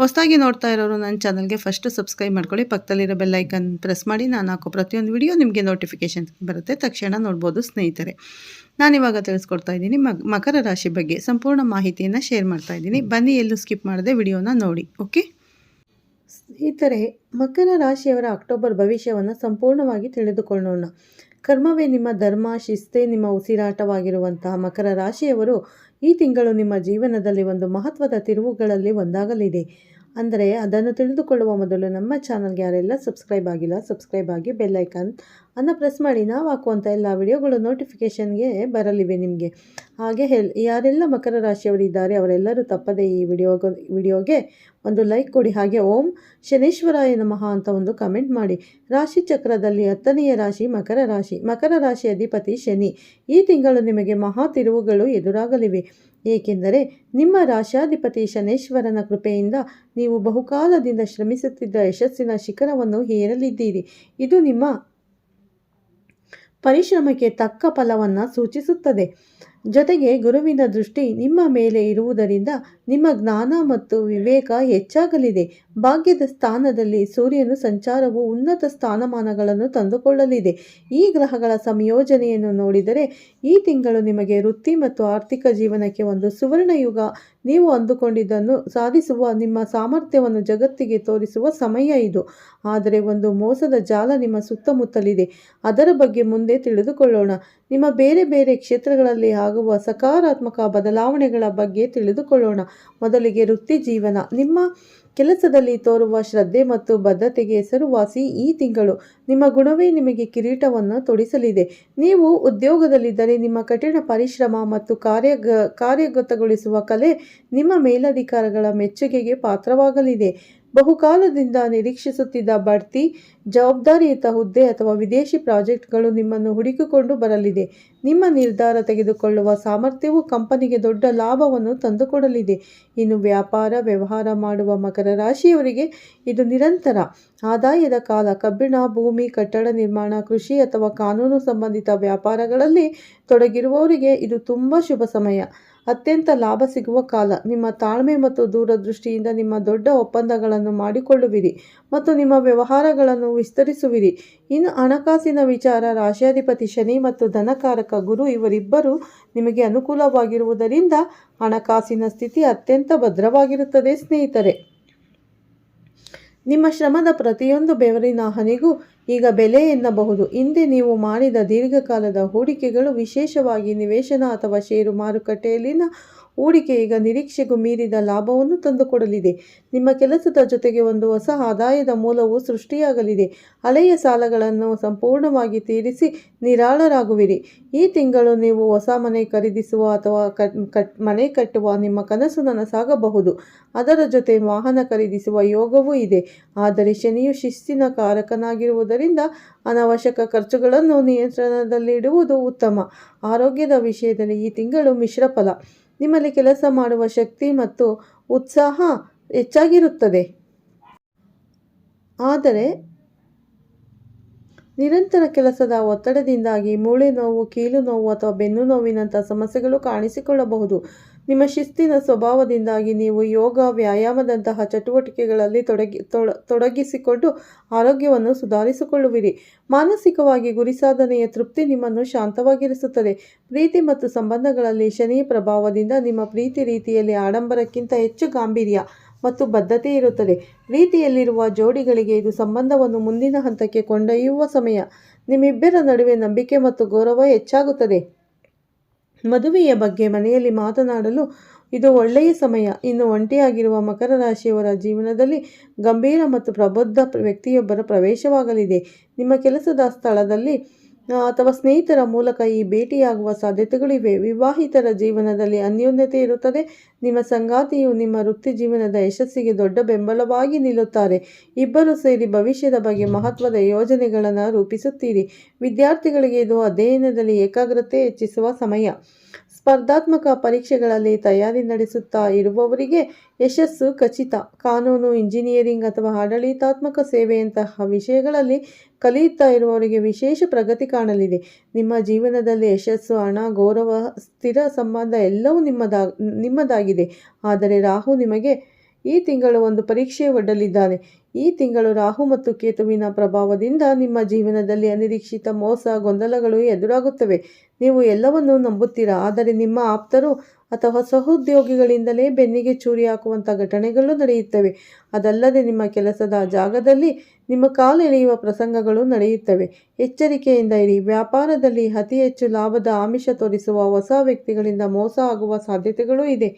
ಹೊಸದಾಗಿ ನೋಡ್ತಾ ಇರೋರು ನನ್ನ ಚಾನಲ್ಗೆ ಫಸ್ಟು ಸಬ್ಸ್ಕ್ರೈಬ್ ಮಾಡ್ಕೊಳ್ಳಿ. ಪಕ್ಕದಲ್ಲಿರೋ ಬೆಲ್ ಐಕನ್ ಪ್ರೆಸ್ ಮಾಡಿ. ನಾನು ಹಾಕೋ ಪ್ರತಿಯೊಂದು ವಿಡಿಯೋ ನಿಮಗೆ ನೋಟಿಫಿಕೇಷನ್ ಬರುತ್ತೆ. ತಕ್ಷಣ ನೋಡ್ಬೋದು ಸ್ನೇಹಿತರೆ. ನಾನಿವಾಗ ತಿಳಿಸ್ಕೊಡ್ತಾ ಇದ್ದೀನಿ ಮಕರ ರಾಶಿ ಬಗ್ಗೆ. ಸಂಪೂರ್ಣ ಮಾಹಿತಿಯನ್ನು ಶೇರ್ ಮಾಡ್ತಾ ಇದ್ದೀನಿ. ಬನ್ನಿ, ಎಲ್ಲೂ ಸ್ಕಿಪ್ ಮಾಡದೆ ವಿಡಿಯೋನ ನೋಡಿ. ಓಕೆ ಸ್ನೇಹಿತರೆ, ಮಕರ ರಾಶಿಯವರ ಅಕ್ಟೋಬರ್ ಭವಿಷ್ಯವನ್ನು ಸಂಪೂರ್ಣವಾಗಿ ತಿಳಿದುಕೊಳ್ಳೋಣ. ಕರ್ಮವೇ ನಿಮ್ಮ ಧರ್ಮ, ಶಿಸ್ತೇ, ನಿಮ್ಮ ಉಸಿರಾಟವಾಗಿರುವಂತಹ ಮಕರ ರಾಶಿಯವರು ಈ ತಿಂಗಳು ನಿಮ್ಮ ಜೀವನದಲ್ಲಿ ಒಂದು ಮಹತ್ವದ ತಿರುವುಗಳಲ್ಲಿ ಒಂದಾಗಲಿದೆ. ಅಂದರೆ ಅದನ್ನು ತಿಳಿದುಕೊಳ್ಳುವ ಮೊದಲು ನಮ್ಮ ಚಾನಲ್ಗೆ ಯಾರೆಲ್ಲ ಸಬ್ಸ್ಕ್ರೈಬ್ ಆಗಿಲ್ಲ, ಸಬ್ಸ್ಕ್ರೈಬ್ ಆಗಿ ಬೆಲ್ಲೈಕನ್ ಅನ್ನು ಪ್ರೆಸ್ ಮಾಡಿ. ನಾವು ಹಾಕುವಂಥ ಎಲ್ಲ ವಿಡಿಯೋಗಳು ನೋಟಿಫಿಕೇಷನ್ಗೆ ಬರಲಿವೆ ನಿಮಗೆ. ಹಾಗೆ ಹೆಲ್ ಯಾರೆಲ್ಲ ಮಕರ ರಾಶಿಯವರಿದ್ದಾರೆ ಅವರೆಲ್ಲರೂ ತಪ್ಪದೆ ಈ ವಿಡಿಯೋಗ ವಿಡಿಯೋಗೆ ಒಂದು ಲೈಕ್ ಕೊಡಿ. ಹಾಗೆ ಓಂ ಶನೇಶ್ವರಾಯ ನಮಃ ಅಂತ ಒಂದು ಕಮೆಂಟ್ ಮಾಡಿ. ರಾಶಿ ಚಕ್ರದಲ್ಲಿ ಹತ್ತನೆಯ ರಾಶಿ ಮಕರ ರಾಶಿ. ಮಕರ ರಾಶಿ ಅಧಿಪತಿ ಶನಿ. ಈ ತಿಂಗಳು ನಿಮಗೆ ಮಹಾ ತಿರುವುಗಳು ಎದುರಾಗಲಿವೆ. ಏಕೆಂದರೆ ನಿಮ್ಮ ರಾಶಾಧಿಪತಿ ಶನೇಶ್ವರನ ಕೃಪೆಯಿಂದ ನೀವು ಬಹುಕಾಲದಿಂದ ಶ್ರಮಿಸುತ್ತಿದ್ದ ಯಶಸ್ಸಿನ ಶಿಖರವನ್ನು ಹೇರಲಿದ್ದೀರಿ. ಇದು ನಿಮ್ಮ ಪರಿಶ್ರಮಕ್ಕೆ ತಕ್ಕ ಫಲವನ್ನು ಸೂಚಿಸುತ್ತದೆ. ಜೊತೆಗೆ ಗುರುವಿನ ದೃಷ್ಟಿ ನಿಮ್ಮ ಮೇಲೆ ಇರುವುದರಿಂದ ನಿಮ್ಮ ಜ್ಞಾನ ಮತ್ತು ವಿವೇಕ ಹೆಚ್ಚಾಗಲಿದೆ. ಭಾಗ್ಯದ ಸ್ಥಾನದಲ್ಲಿ ಸೂರ್ಯನ ಸಂಚಾರವು ಉನ್ನತ ಸ್ಥಾನಮಾನಗಳನ್ನು ತಂದುಕೊಳ್ಳಲಿದೆ. ಈ ಗ್ರಹಗಳ ಸಂಯೋಜನೆಯನ್ನು ನೋಡಿದರೆ ಈ ತಿಂಗಳು ನಿಮಗೆ ವೃತ್ತಿ ಮತ್ತು ಆರ್ಥಿಕ ಜೀವನಕ್ಕೆ ಒಂದು ಸುವರ್ಣ ಯುಗ ನೀವು ಅಂದುಕೊಂಡಿದ್ದನ್ನು ಸಾಧಿಸುವ ನಿಮ್ಮ ಸಾಮರ್ಥ್ಯವನ್ನು ಜಗತ್ತಿಗೆ ತೋರಿಸುವ ಸಮಯ ಇದು. ಆದರೆ ಒಂದು ಮೋಸದ ಜಾಲ ನಿಮ್ಮ ಸುತ್ತಮುತ್ತಲಿದೆ. ಅದರ ಬಗ್ಗೆ ಮುಂದೆ ತಿಳಿದುಕೊಳ್ಳೋಣ. ನಿಮ್ಮ ಬೇರೆ ಬೇರೆ ಕ್ಷೇತ್ರಗಳಲ್ಲಿ ಆಗುವ ಸಕಾರಾತ್ಮಕ ಬದಲಾವಣೆಗಳ ಬಗ್ಗೆ ತಿಳಿದುಕೊಳ್ಳೋಣ. ಮೊದಲಿಗೆ ವೃತ್ತಿ ಜೀವನ. ನಿಮ್ಮ ಕೆಲಸದಲ್ಲಿ ತೋರುವ ಶ್ರದ್ಧೆ ಮತ್ತು ಬದ್ಧತೆಗೆ ಹೆಸರುವಾಸಿ ಈ ತಿಂಗಳು. ನಿಮ್ಮ ಗುಣವೇ ನಿಮಗೆ ಕಿರೀಟವನ್ನು ತೊಡಿಸಲಿದೆ. ನೀವು ಉದ್ಯೋಗದಲ್ಲಿದ್ದರೆ ನಿಮ್ಮ ಕಠಿಣ ಪರಿಶ್ರಮ ಮತ್ತು ಕಾರ್ಯ ಕಾರ್ಯಗತಗೊಳಿಸುವ ಕಲೆ ನಿಮ್ಮ ಮೇಲಧಿಕಾರಗಳ ಮೆಚ್ಚುಗೆಗೆ ಪಾತ್ರವಾಗಲಿದೆ. ಬಹುಕಾಲದಿಂದ ನಿರೀಕ್ಷಿಸುತ್ತಿದ್ದ ಬಡ್ತಿ, ಜವಾಬ್ದಾರಿಯುತ ಹುದ್ದೆ ಅಥವಾ ವಿದೇಶಿ ಪ್ರಾಜೆಕ್ಟ್ಗಳು ನಿಮ್ಮನ್ನು ಹುಡುಕಿಕೊಂಡು ಬರಲಿದೆ. ನಿಮ್ಮ ನಿರ್ಧಾರ ತೆಗೆದುಕೊಳ್ಳುವ ಸಾಮರ್ಥ್ಯವು ಕಂಪನಿಗೆ ದೊಡ್ಡ ಲಾಭವನ್ನು ತಂದುಕೊಡಲಿದೆ. ಇನ್ನು ವ್ಯಾಪಾರ, ವ್ಯವಹಾರ ಮಾಡುವ ಮಕರ ರಾಶಿಯವರಿಗೆ ಇದು ನಿರಂತರ. ಆದಾಯದ ಕಾಲ, ಕಬ್ಬಿಣ, ಭೂಮಿ, ಕಟ್ಟಡ ನಿರ್ಮಾಣ, ಕೃಷಿ ಅಥವಾ ಕಾನೂನು ಸಂಬಂಧಿತ ವ್ಯಾಪಾರಗಳಲ್ಲಿ ತೊಡಗಿರುವವರಿಗೆ ಇದು ತುಂಬ ಶುಭ ಸಮಯ. ಅತ್ಯಂತ ಲಾಭ ಸಿಗುವ ಕಾಲ. ನಿಮ್ಮ ತಾಳ್ಮೆ ಮತ್ತು ದೂರದೃಷ್ಟಿಯಿಂದ ನಿಮ್ಮ ದೊಡ್ಡ ಒಪ್ಪಂದಗಳನ್ನು ಮಾಡಿಕೊಳ್ಳುವಿರಿ ಮತ್ತು ನಿಮ್ಮ ವ್ಯವಹಾರಗಳನ್ನು ವಿಸ್ತರಿಸುವಿರಿ. ಇನ್ನು ಹಣಕಾಸಿನ ವಿಚಾರ ರಾಶ್ಯಾಧಿಪತಿ ಶನಿ ಮತ್ತು ಧನಕಾರಕ ಗುರು ಇವರಿಬ್ಬರು ನಿಮಗೆ ಅನುಕೂಲವಾಗಿರುವುದರಿಂದ ಹಣಕಾಸಿನ ಸ್ಥಿತಿ ಅತ್ಯಂತ ಭದ್ರವಾಗಿರುತ್ತದೆ ಸ್ನೇಹಿತರೆ. ನಿಮ್ಮ ಶ್ರಮದ ಪ್ರತಿಯೊಂದು ಬೆವರಿನ ಹನಿಗೂ ಈಗ ಬೆಲೆ ಎನ್ನಬಹುದು. ಹಿಂದೆ ನೀವು ಮಾಡಿದ ದೀರ್ಘಕಾಲದ ಹೂಡಿಕೆಗಳು ವಿಶೇಷವಾಗಿ ನಿವೇಶನ ಅಥವಾ ಷೇರು ಮಾರುಕಟ್ಟೆಯಲ್ಲಿನ ಹೂಡಿಕೆ ಈಗ ನಿರೀಕ್ಷೆಗೂ ಮೀರಿದ ಲಾಭವನ್ನು ತಂದುಕೊಡಲಿದೆ. ನಿಮ್ಮ ಕೆಲಸದ ಜೊತೆಗೆ ಒಂದು ಹೊಸ ಆದಾಯದ ಮೂಲವು ಸೃಷ್ಟಿಯಾಗಲಿದೆ. ಹಳೆಯ ಸಾಲಗಳನ್ನು ಸಂಪೂರ್ಣವಾಗಿ ತೀರಿಸಿ ನಿರಾಳರಾಗುವಿರಿ. ಈ ತಿಂಗಳು ನೀವು ಹೊಸ ಮನೆ ಖರೀದಿಸುವ ಅಥವಾ ಕಟ್ ಮನೆ ಕಟ್ಟುವ ನಿಮ್ಮ ಕನಸು ನನಸಾಗಬಹುದು. ಅದರ ಜೊತೆ ವಾಹನ ಖರೀದಿಸುವ ಯೋಗವೂ ಇದೆ. ಆದರೆ ಶನಿಯು ಶಿಸ್ತಿನ ಕಾರಕನಾಗಿರುವುದರಿಂದ ಅನವಶ್ಯಕ ಖರ್ಚುಗಳನ್ನು ನಿಯಂತ್ರಣದಲ್ಲಿಡುವುದು ಉತ್ತಮ. ಆರೋಗ್ಯದ ವಿಷಯದಲ್ಲಿ ಈ ತಿಂಗಳು ಮಿಶ್ರ ಫಲ. ನಿಮ್ಮಲ್ಲಿ ಕೆಲಸ ಮಾಡುವ ಶಕ್ತಿ ಮತ್ತು ಉತ್ಸಾಹ ಹೆಚ್ಚಾಗಿರುತ್ತದೆ. ಆದರೆ ನಿರಂತರ ಕೆಲಸದ ಒತ್ತಡದಿಂದಾಗಿ ಮೂಳೆ ನೋವು ಕೀಲು ನೋವು ಅಥವಾ ಬೆನ್ನು ನೋವಿನಂಥ ಸಮಸ್ಯೆಗಳು ಕಾಣಿಸಿಕೊಳ್ಳಬಹುದು. ನಿಮ್ಮ ಶಿಸ್ತಿನ ಸ್ವಭಾವದಿಂದಾಗಿ ನೀವು ಯೋಗ, ವ್ಯಾಯಾಮದಂತಹ ಚಟುವಟಿಕೆಗಳಲ್ಲಿ ತೊಡಗಿ ತೊಡಗಿಸಿಕೊಂಡು ಆರೋಗ್ಯವನ್ನು ಸುಧಾರಿಸಿಕೊಳ್ಳುವಿರಿ. ಮಾನಸಿಕವಾಗಿ ಗುರಿ ಸಾಧನೆಯ ತೃಪ್ತಿ ನಿಮ್ಮನ್ನು ಶಾಂತವಾಗಿರಿಸುತ್ತದೆ. ಪ್ರೀತಿ ಮತ್ತು ಸಂಬಂಧಗಳಲ್ಲಿ ಶನಿ ಪ್ರಭಾವದಿಂದ ನಿಮ್ಮ ಪ್ರೀತಿ ರೀತಿಯಲ್ಲಿ ಆಡಂಬರಕ್ಕಿಂತ ಹೆಚ್ಚು ಗಾಂಭೀರ್ಯ ಮತ್ತು ಬದ್ಧತೆ ಇರುತ್ತದೆ. ರೀತಿಯಲ್ಲಿರುವ ಜೋಡಿಗಳಿಗೆ ಇದು ಸಂಬಂಧವನ್ನು ಮುಂದಿನ ಹಂತಕ್ಕೆ ಕೊಂಡೊಯ್ಯುವ ಸಮಯ. ನಿಮ್ಮಿಬ್ಬರ ನಡುವೆ ನಂಬಿಕೆ ಮತ್ತು ಗೌರವ ಹೆಚ್ಚಾಗುತ್ತದೆ. ಮದುವೆಯ ಬಗ್ಗೆ ಮನೆಯಲ್ಲಿ ಮಾತನಾಡಲು ಇದು ಒಳ್ಳೆಯ ಸಮಯ. ಇನ್ನು ಒಂಟಿಯಾಗಿರುವ ಮಕರ ರಾಶಿಯವರ ಜೀವನದಲ್ಲಿ ಗಂಭೀರ ಮತ್ತು ಪ್ರಬುದ್ಧ ವ್ಯಕ್ತಿಯೊಬ್ಬರ ಪ್ರವೇಶವಾಗಲಿದೆ. ನಿಮ್ಮ ಕೆಲಸದ ಸ್ಥಳದಲ್ಲಿ ಅಥವಾ ಸ್ನೇಹಿತರ ಮೂಲಕ ಈ ಭೇಟಿಯಾಗುವ ಸಾಧ್ಯತೆಗಳಿವೆ. ವಿವಾಹಿತರ ಜೀವನದಲ್ಲಿ ಅನ್ಯೋನ್ಯತೆ ಇರುತ್ತದೆ. ನಿಮ್ಮ ಸಂಗಾತಿಯು ನಿಮ್ಮ ವೃತ್ತಿ ಜೀವನದ ಯಶಸ್ಸಿಗೆ ದೊಡ್ಡ ಬೆಂಬಲವಾಗಿ ನಿಲ್ಲುತ್ತಾರೆ. ಇಬ್ಬರು ಸೇರಿ ಭವಿಷ್ಯದ ಬಗ್ಗೆ ಮಹತ್ವದ ಯೋಜನೆಗಳನ್ನು ರೂಪಿಸುತ್ತೀರಿ. ವಿದ್ಯಾರ್ಥಿಗಳಿಗೆ ಇದು ಅಧ್ಯಯನದಲ್ಲಿ ಏಕಾಗ್ರತೆ ಹೆಚ್ಚಿಸುವ ಸಮಯ. ಸ್ಪರ್ಧಾತ್ಮಕ ಪರೀಕ್ಷೆಗಳಲ್ಲಿ ತಯಾರಿ ನಡೆಸುತ್ತಾ ಇರುವವರಿಗೆ ಯಶಸ್ಸು ಖಚಿತ. ಕಾನೂನು, ಇಂಜಿನಿಯರಿಂಗ್ ಅಥವಾ ಆಡಳಿತಾತ್ಮಕ ಸೇವೆಯಂತಹ ವಿಷಯಗಳಲ್ಲಿ ಕಲಿಯುತ್ತಾ ಇರುವವರಿಗೆ ವಿಶೇಷ ಪ್ರಗತಿ ಕಾಣಲಿದೆ. ನಿಮ್ಮ ಜೀವನದಲ್ಲಿ ಯಶಸ್ಸು, ಹಣ, ಗೌರವ, ಸ್ಥಿರ ಸಂಬಂಧ ಎಲ್ಲವೂ ನಿಮ್ಮದಾಗ ನಿಮ್ಮದಾಗಿದೆ. ಆದರೆ ರಾಹು ನಿಮಗೆ ಈ ತಿಂಗಳು ಒಂದು ಪರೀಕ್ಷೆ ಒಡ್ಡಲಿದ್ದಾನೆ. ಈ ತಿಂಗಳು ರಾಹು ಮತ್ತು ಕೇತುವಿನ ಪ್ರಭಾವದಿಂದ ನಿಮ್ಮ ಜೀವನದಲ್ಲಿ ಅನಿರೀಕ್ಷಿತ ಮೋಸ, ಗೊಂದಲಗಳು ಎದುರಾಗುತ್ತವೆ. ನೀವು ಎಲ್ಲವನ್ನೂ ನಂಬುತ್ತೀರಾ? ಆದರೆ ನಿಮ್ಮ ಆಪ್ತರು ಅಥವಾ ಸಹೋದ್ಯೋಗಿಗಳಿಂದಲೇ ಬೆನ್ನಿಗೆ ಚೂರಿ ಹಾಕುವಂಥ ಘಟನೆಗಳು ನಡೆಯುತ್ತವೆ. ಅದಲ್ಲದೆ ನಿಮ್ಮ ಕೆಲಸದ ಜಾಗದಲ್ಲಿ ನಿಮ್ಮ ಕಾಲೆಳೆಯುವ ಪ್ರಸಂಗಗಳು ನಡೆಯುತ್ತವೆ. ಎಚ್ಚರಿಕೆಯಿಂದ ಇರಿ. ವ್ಯಾಪಾರದಲ್ಲಿ ಅತಿ ಹೆಚ್ಚು ಲಾಭದ ಆಮಿಷ ತೋರಿಸುವ ಹೊಸ ವ್ಯಕ್ತಿಗಳಿಂದ ಮೋಸ ಆಗುವ ಸಾಧ್ಯತೆಗಳು ಇದೆ.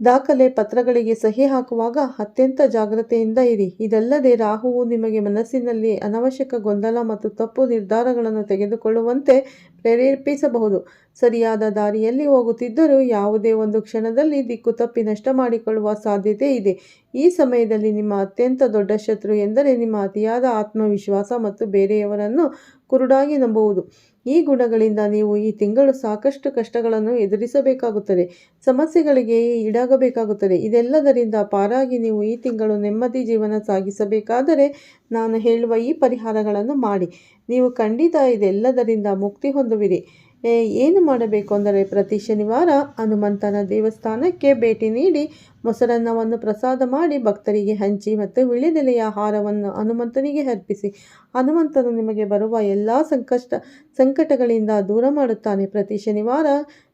ದಾಖಲೆ ಪತ್ರಗಳಿಗೆ ಸಹಿ ಹಾಕುವಾಗ ಅತ್ಯಂತ ಜಾಗ್ರತೆಯಿಂದ ಇರಿ. ಇದಲ್ಲದೆ ರಾಹುವು ನಿಮಗೆ ಮನಸ್ಸಿನಲ್ಲಿ ಅನವಶ್ಯಕ ಗೊಂದಲ ಮತ್ತು ತಪ್ಪು ನಿರ್ಧಾರಗಳನ್ನು ತೆಗೆದುಕೊಳ್ಳುವಂತೆ ಪ್ರೇರೇಪಿಸಬಹುದು. ಸರಿಯಾದ ದಾರಿಯಲ್ಲಿ ಹೋಗುತ್ತಿದ್ದರೂ ಯಾವುದೇ ಒಂದು ಕ್ಷಣದಲ್ಲಿ ದಿಕ್ಕು ತಪ್ಪಿ ನಷ್ಟ ಮಾಡಿಕೊಳ್ಳುವ ಸಾಧ್ಯತೆ ಇದೆ. ಈ ಸಮಯದಲ್ಲಿ ನಿಮ್ಮ ಅತ್ಯಂತ ದೊಡ್ಡ ಶತ್ರು ಎಂದರೆ ನಿಮ್ಮ ಅತಿಯಾದ ಆತ್ಮವಿಶ್ವಾಸ ಮತ್ತು ಬೇರೆಯವರನ್ನು ಕುರುಡಾಗಿ ನಂಬುವುದು. ಈ ಗುಣಗಳಿಂದ ನೀವು ಈ ತಿಂಗಳು ಸಾಕಷ್ಟು ಕಷ್ಟಗಳನ್ನು ಎದುರಿಸಬೇಕಾಗುತ್ತದೆ. ಸಮಸ್ಯೆಗಳಿಗೆ ಈಡಾಗಬೇಕಾಗುತ್ತದೆ. ಇದೆಲ್ಲದರಿಂದ ಪಾರಾಗಿ ನೀವು ಈ ತಿಂಗಳು ನೆಮ್ಮದಿ ಜೀವನ ಸಾಗಿಸಬೇಕಾದರೆ ನಾನು ಹೇಳುವ ಈ ಪರಿಹಾರಗಳನ್ನು ಮಾಡಿ. ನೀವು ಖಂಡಿತ ಇದೆಲ್ಲದರಿಂದ ಮುಕ್ತಿ ಹೊಂದುವಿರಿ. ಏನು ಮಾಡಬೇಕು ಅಂದರೆ ಪ್ರತಿ ಶನಿವಾರ ಹನುಮಂತನ ದೇವಸ್ಥಾನಕ್ಕೆ ಭೇಟಿ ನೀಡಿ ಮೊಸರನ್ನವನ್ನು ಪ್ರಸಾದ ಮಾಡಿ ಭಕ್ತರಿಗೆ ಹಂಚಿ ಮತ್ತು ವಿಳೆದೆಲೆಯ ಆಹಾರವನ್ನು ಹನುಮಂತನಿಗೆ ಅರ್ಪಿಸಿ. ಹನುಮಂತನು ನಿಮಗೆ ಬರುವ ಎಲ್ಲ ಸಂಕಷ್ಟ, ಸಂಕಟಗಳಿಂದ ದೂರ ಮಾಡುತ್ತಾನೆ. ಪ್ರತಿ ಶನಿವಾರ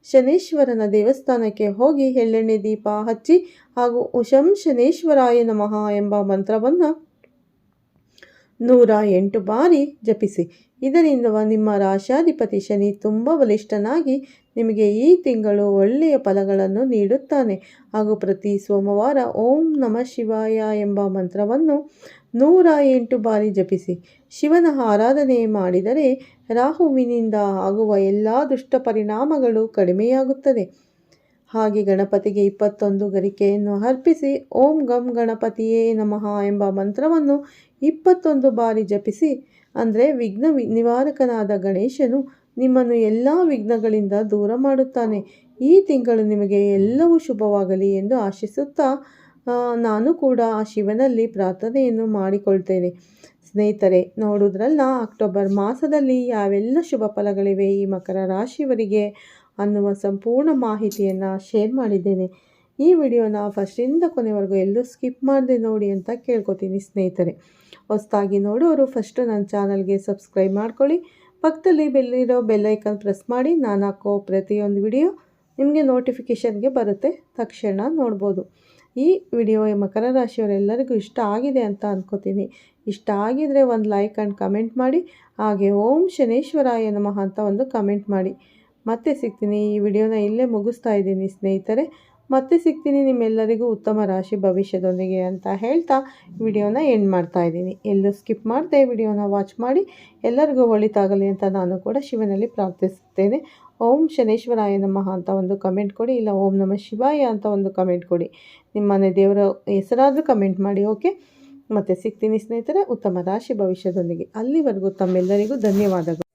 ಶನೇಶ್ವರನ ದೇವಸ್ಥಾನಕ್ಕೆ ಹೋಗಿ ಎಳ್ಳೆಣ್ಣೆ ದೀಪ ಹಚ್ಚಿ ಹಾಗೂ ಉಶಂ ಶನೇಶ್ವರಾಯ ನಮಃ ಎಂಬ ಮಂತ್ರವನ್ನು ನೂರ ಎಂಟು ಬಾರಿ ಜಪಿಸಿ. ಇದರಿಂದ ನಿಮ್ಮ ರಾಶಾಧಿಪತಿ ಶನಿ ತುಂಬ ಬಲಿಷ್ಠನಾಗಿ ನಿಮಗೆ ಈ ತಿಂಗಳು ಒಳ್ಳೆಯ ಫಲಗಳನ್ನು ನೀಡುತ್ತಾನೆ. ಹಾಗೂ ಪ್ರತಿ ಸೋಮವಾರ ಓಂ ನಮ ಶಿವಾಯ ಎಂಬ ಮಂತ್ರವನ್ನು ನೂರ ಎಂಟು ಬಾರಿ ಜಪಿಸಿ. ಶಿವನ ಆರಾಧನೆ ಮಾಡಿದರೆ ರಾಹುವಿನಿಂದ ಆಗುವ ಎಲ್ಲ ದುಷ್ಟ ಪರಿಣಾಮಗಳು ಕಡಿಮೆಯಾಗುತ್ತದೆ. ಹಾಗೆ ಗಣಪತಿಗೆ ಇಪ್ಪತ್ತೊಂದು ಗರಿಕೆಯನ್ನು ಅರ್ಪಿಸಿ ಓಂ ಗಂ ಗಣಪತಿಯೇ ನಮಃ ಎಂಬ ಮಂತ್ರವನ್ನು ಇಪ್ಪತ್ತೊಂದು ಬಾರಿ ಜಪಿಸಿ, ಅಂದರೆ ವಿಘ್ನ ನಿವಾರಕನಾದ ಗಣೇಶನು ನಿಮ್ಮನ್ನು ಎಲ್ಲ ವಿಘ್ನಗಳಿಂದ ದೂರ ಮಾಡುತ್ತಾನೆ. ಈ ತಿಂಗಳು ನಿಮಗೆ ಎಲ್ಲವೂ ಶುಭವಾಗಲಿ ಎಂದು ಆಶಿಸುತ್ತಾ ನಾನು ಕೂಡ ಆ ಶಿವನಲ್ಲಿ ಪ್ರಾರ್ಥನೆಯನ್ನು ಮಾಡಿಕೊಳ್ತೇನೆ. ಸ್ನೇಹಿತರೆ, ನೋಡೋದ್ರಲ್ಲ, ಅಕ್ಟೋಬರ್ ಮಾಸದಲ್ಲಿ ಯಾವೆಲ್ಲ ಶುಭ ಫಲಗಳಿವೆ ಈ ಮಕರ ರಾಶಿಯವರಿಗೆ ಅನ್ನುವ ಸಂಪೂರ್ಣ ಮಾಹಿತಿಯನ್ನು ಶೇರ್ ಮಾಡಿದ್ದೇನೆ. ಈ ವಿಡಿಯೋನ ಫಸ್ಟಿಂದ ಕೊನೆವರೆಗೂ ಎಲ್ಲೂ ಸ್ಕಿಪ್ ಮಾಡದೆ ನೋಡಿ ಅಂತ ಕೇಳ್ಕೊತೀನಿ ಸ್ನೇಹಿತರೆ. ಹೊಸದಾಗಿ ನೋಡೋರು ಫಸ್ಟು ನನ್ನ ಚಾನಲ್ಗೆ ಸಬ್ಸ್ಕ್ರೈಬ್ ಮಾಡ್ಕೊಳ್ಳಿ. ಪಕ್ಕದಲ್ಲಿ ಬೆಲ್ಲಿರೋ ಬೆಲ್ಲೈಕನ್ ಪ್ರೆಸ್ ಮಾಡಿ, ನಾನು ಹಾಕೋ ಪ್ರತಿಯೊಂದು ವಿಡಿಯೋ ನಿಮಗೆ ನೋಟಿಫಿಕೇಷನ್ಗೆ ಬರುತ್ತೆ. ತಕ್ಷಣ ನೋಡ್ಬೋದು. ಈ ವಿಡಿಯೋ ಮಕರ ರಾಶಿಯವರೆಲ್ಲರಿಗೂ ಇಷ್ಟ ಆಗಿದೆ ಅಂತ ಅಂದ್ಕೋತೀನಿ ಇಷ್ಟ ಆಗಿದರೆ ಒಂದು ಲೈಕ್ ಆ್ಯಂಡ್ ಕಮೆಂಟ್ ಮಾಡಿ. ಹಾಗೆ ಓಂ ಶನೇಶ್ವರಾಯ ನಮಃ ಅಂತ ಒಂದು ಕಮೆಂಟ್ ಮಾಡಿ. ಮತ್ತೆ ಸಿಗ್ತೀನಿ. ಈ ವಿಡಿಯೋನ ಇಲ್ಲೇ ಮುಗಿಸ್ತಾ ಇದ್ದೀನಿ ಸ್ನೇಹಿತರೆ. ಮತ್ತೆ ಸಿಗ್ತೀನಿ ನಿಮ್ಮೆಲ್ಲರಿಗೂ ಉತ್ತಮ ರಾಶಿ ಭವಿಷ್ಯದೊಂದಿಗೆ ಅಂತ ಹೇಳ್ತಾ ವಿಡಿಯೋನ ಎಂಡ್ ಮಾಡ್ತಾ ಇದ್ದೀನಿ. ಎಲ್ಲೂ ಸ್ಕಿಪ್ ಮಾಡದೆ ವಿಡಿಯೋನ ವಾಚ್ ಮಾಡಿ, ಎಲ್ಲರಿಗೂ ಒಳಿತಾಗಲಿ ಅಂತ ನಾನು ಕೂಡ ಶಿವನಲ್ಲಿ ಪ್ರಾರ್ಥಿಸುತ್ತೇನೆ. ಓಂ ಶನೇಶ್ವರಾಯ ನಮಃ ಅಂತ ಒಂದು ಕಮೆಂಟ್ ಕೊಡಿ, ಇಲ್ಲ ಓಂ ನಮ ಶಿವಾಯ ಅಂತ ಒಂದು ಕಮೆಂಟ್ ಕೊಡಿ. ನಿಮ್ಮನೆ ದೇವರ ಹೆಸರಾದರೂ ಕಮೆಂಟ್ ಮಾಡಿ, ಓಕೆ? ಮತ್ತೆ ಸಿಗ್ತೀನಿ ಸ್ನೇಹಿತರೆ, ಉತ್ತಮ ರಾಶಿ ಭವಿಷ್ಯದೊಂದಿಗೆ. ಅಲ್ಲಿವರೆಗೂ ತಮ್ಮೆಲ್ಲರಿಗೂ ಧನ್ಯವಾದಗಳು.